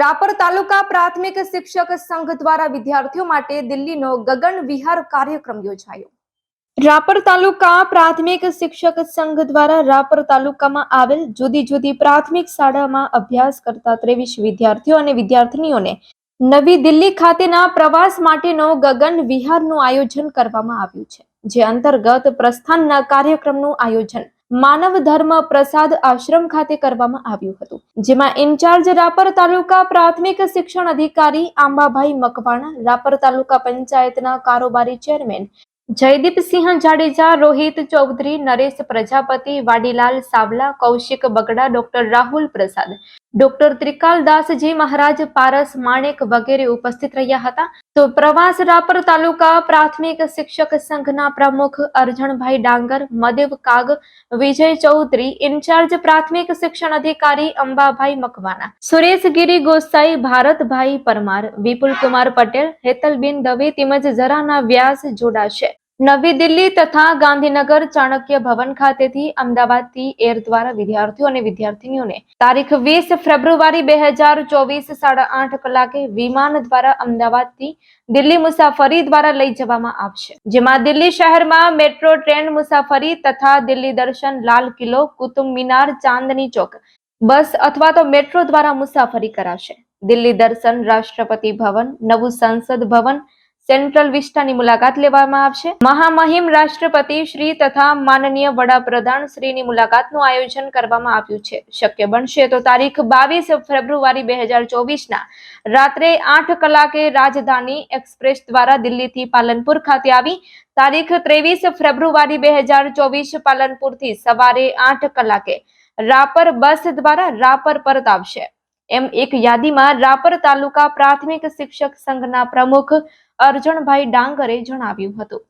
રાપર તાલુકા પ્રાથમિક શિક્ષક સંઘ દ્વારા વિદ્યાર્થીઓ માટે દિલ્હીનો ગગન વિહાર કાર્યક્રમ યોજાયો. રાપર તાલુકા પ્રાથમિક શિક્ષક સંઘ દ્વારા રાપર તાલુકામાં આવેલ જુદી જુદી પ્રાથમિક શાળામાં અભ્યાસ કરતા ત્રેવીસ વિદ્યાર્થીઓ અને વિદ્યાર્થીનીઓને નવી દિલ્હી ખાતેના પ્રવાસ માટેનો ગગન વિહારનું આયોજન કરવામાં આવ્યું છે, જે અંતર્ગત પ્રસ્થાનના કાર્યક્રમનું આયોજન માનવ ધર્મ પ્રસાદ આશ્રમ ખાતે કરવામાં આવ્યું હતું, જેમાં ઇન્ચાર્જ રાપર તાલુકા પ્રાથમિક શિક્ષણ અધિકારી આંબાભાઈ મકવાણા, રાપર તાલુકા પંચાયતના કારોબારી chairman Jaydeepsinh Jadeja, Rohit Chaudhary, Naresh Prajapati, Vadilal Savla, Kaushik Bagda, doctor Rahul Prasad doctor ત્રિકાલદાસજી મહારાજ પારસ માણેક વગેરે ઉપસ્થિત રહ્યા હતા. તો પ્રવાસ રાપર તાલુકા પ્રાથમિક શિક્ષક સંઘના પ્રમુખ અર્જણભાઈ ડાંગર, મદેવ કાગ, વિજય ચૌધરી, ઇન્ચાર્જ પ્રાથમિક શિક્ષણ અધિકારી અંબાભાઈ મકવાના સુરેશગીરી ગોસાઈ, ભારતભાઈ પરમાર વિપુલ કુમાર પટેલ, હેતલબેન દવે તેમજ જરાના વ્યાસ જોડાશે. નવી દિલ્હી તથા ગાંધીનગર ચાણક્ય ભવન ખાતેથી અમદાવાદથી એર દ્વારા વિદ્યાર્થીઓ અને વિદ્યાર્થીનીઓને તારીખ વીસ ફેબ્રુઆરી બે હજાર ચોવીસ સાડા આઠ કલાકે વિમાન દ્વારા અમદાવાદથી દિલ્હી મુસાફરી દ્વારા લઈ જવામાં આવશે. જેમાં દિલ્હી શહેરમાં મેટ્રો, ટ્રેન મુસાફરી તથા દિલ્હી દર્શન, લાલ કિલ્લો, કુતુબ મિનાર, ચાંદની ચોક, બસ અથવા તો મેટ્રો દ્વારા મુસાફરી કરાશે. દિલ્હી દર્શન, રાષ્ટ્રપતિ ભવન, નવું સંસદ ભવન સેન્ટ્રલ વિસ્ટાની મુલાકાત લેવામાં આવશે. મહામહિમ રાષ્ટ્રપતિ શ્રી તથા માનનીય વડાપ્રધાન શ્રીની મુલાકાતનું આયોજન કરવામાં આવ્યું છે. શક્ય બનશે તો તારીખ બાવીસ ફેબ્રુઆરી બે હજાર ચોવીસના રાત્રે આઠ કલાકે રાજધાની એક્સપ્રેસ દ્વારા દિલ્હીથી પાલનપુર ખાતે આવી. તારીખ ત્રેવીસ ફેબ્રુઆરી બે હજાર ચોવીસ પાલનપુરથી સવારે આઠ કલાકે રાપર બસ દ્વારા રાપર પરત આવશે. એમ એક યાદીમાં રાપર તાલુકા પ્રાથમિક શિક્ષક સંઘના પ્રમુખ અર્જણભાઈ ડાંગરે જણાવ્યું હતું.